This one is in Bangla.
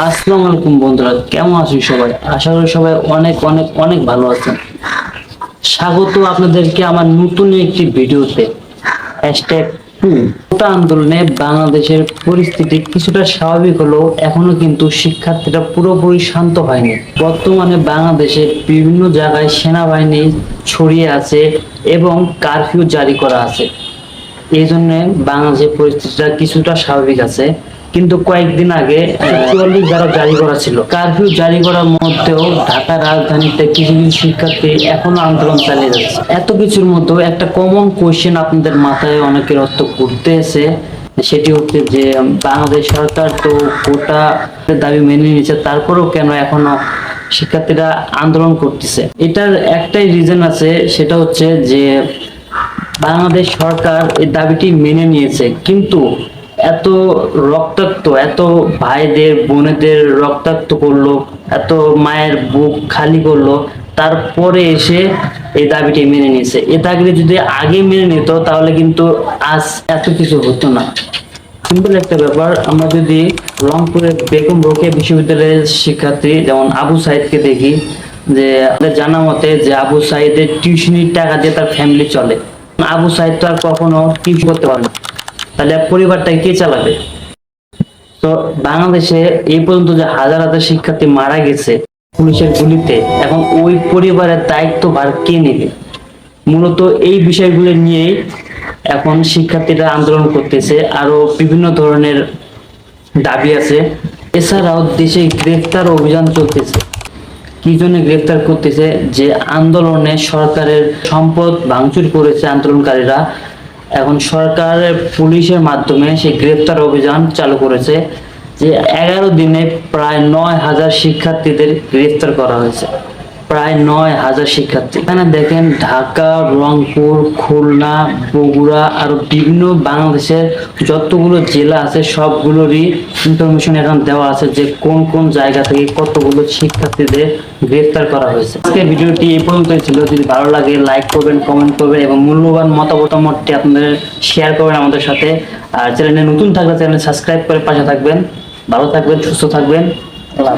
আসসালামু আলাইকুম বন্ধুরা কেমন আছেন সবাই? আশা করি সবাই অনেক অনেক অনেক ভালো আছেন। স্বাগত আপনাদেরকে আমার নতুন একটি ভিডিওতে। হ্যাশট্যাগ কোটা আন্দোলনে বাংলাদেশের পরিস্থিতি কিছুটা স্বাভাবিক হলেও এখনও কিন্তু শিক্ষার্থীরা পুরোপুরি শান্ত হয়নি। বর্তমানে বাংলাদেশে বিভিন্ন জায়গায় সেনাবাহিনী ছড়িয়ে আছে এবং কারফিউ জারি করা আছে। এই জন্য বাংলাদেশের পরিস্থিতিটা কিছুটা স্বাভাবিক আছে। কিন্তু কয়েকদিন আগে চুয়াল্লিশ দ্বারা জারি করা ছিল। কারফিউ জারি করার মধ্যেও ঢাকা রাজধানীতে কিছু কিছু শিক্ষার্থী এখনও আন্দোলন চালিয়ে যাচ্ছে। এত কিছুর মধ্যেও একটা কমন কোয়েশ্চেন আপনাদের মাথায় অনেকের অর্থ এসে সেটি হচ্ছে যে, বাংলাদেশ সরকার তো কোটা দাবি মেনে নিয়েছে, তারপরেও কেন এখনও শিক্ষার্থীরা আন্দোলন করতেছে? এটার একটাই রিজন আছে, সেটা হচ্ছে যে, বাংলাদেশ সরকার এই দাবিটি মেনে নিয়েছে, কিন্তু এত রক্তাক্ত, এত ভাইদের, বোনেদের রক্তাক্ত করল, এত মায়ের বুক খালি করল, তারপরে এসে এই দাবিটি মেনে নিয়েছে। এই দাবিটি যদি আগে মেনে নিত, তাহলে কিন্তু আজ এত কিছু হতো না। সিম্পল একটা ব্যাপার, আমরা যদি রংপুরের বেগম রোকেয়া বিশ্ববিদ্যালয়ের শিক্ষার্থী যেমন আবু সাইদকে দেখি, যে আমাদের জানা মতে যে আবু সাইদের টিউশনির টাকা দিয়ে তার ফ্যামিলি চলে। আবু সাইদ তো আর কখনো টিউশন করতে পারে না। তাহলে পরিবারটাকে কে চালাবে? তো বাংলাদেশে এই পর্যন্ত যে হাজার হাজার শিক্ষার্থী মারা গেছে পুলিশের গুলিতে, এখন ওই পরিবারের দায়িত্বভার কে নেবে? মূলত এই বিষয়গুলো নিয়েই এখন শিক্ষার্থীরা আন্দোলন করতেছে, আরও বিভিন্ন ধরনের দাবি আছে। এছাড়াও দেশে গ্রেফতার অভিযান চলতেছে। কি জন্য গ্রেফতার করতেছে? যে আন্দোলনে সরকারের সম্পদ ভাঙচুর করেছে আন্দোলনকারীরা এখন সরকার পুলিশের মাধ্যমে সেই গ্রেপ্তার অভিযান চালু করেছে যে এগারো দিনে প্রায় নয় হাজার শিক্ষার্থীদের গ্রেফতার করা হয়েছে। প্রায় নয় হাজার শিক্ষার্থী। এখানে দেখেন ঢাকা, রংপুর, খুলনা, বগুড়া আরও বিভিন্ন বাংলাদেশের যতগুলো জেলা আছে, সবগুলোরই ইনফরমেশন এখন দেওয়া আছে যে কোন কোন জায়গা থেকে কতগুলো শিক্ষার্থীদের গ্রেফতার করা হয়েছে। আজকে ভিডিওটি এই পর্যন্তই ছিল। যদি ভালো লাগে লাইক করবেন কমেন্ট করবেন এবং মূল্যবান মতামতটি আপনাদের শেয়ার করবেন আমাদের সাথে। আর চ্যানেলে নতুন থাকলে চ্যানেল সাবস্ক্রাইব করে পাশে থাকবেন। ভালো থাকবেন, সুস্থ থাকবেন। আল্লাহ।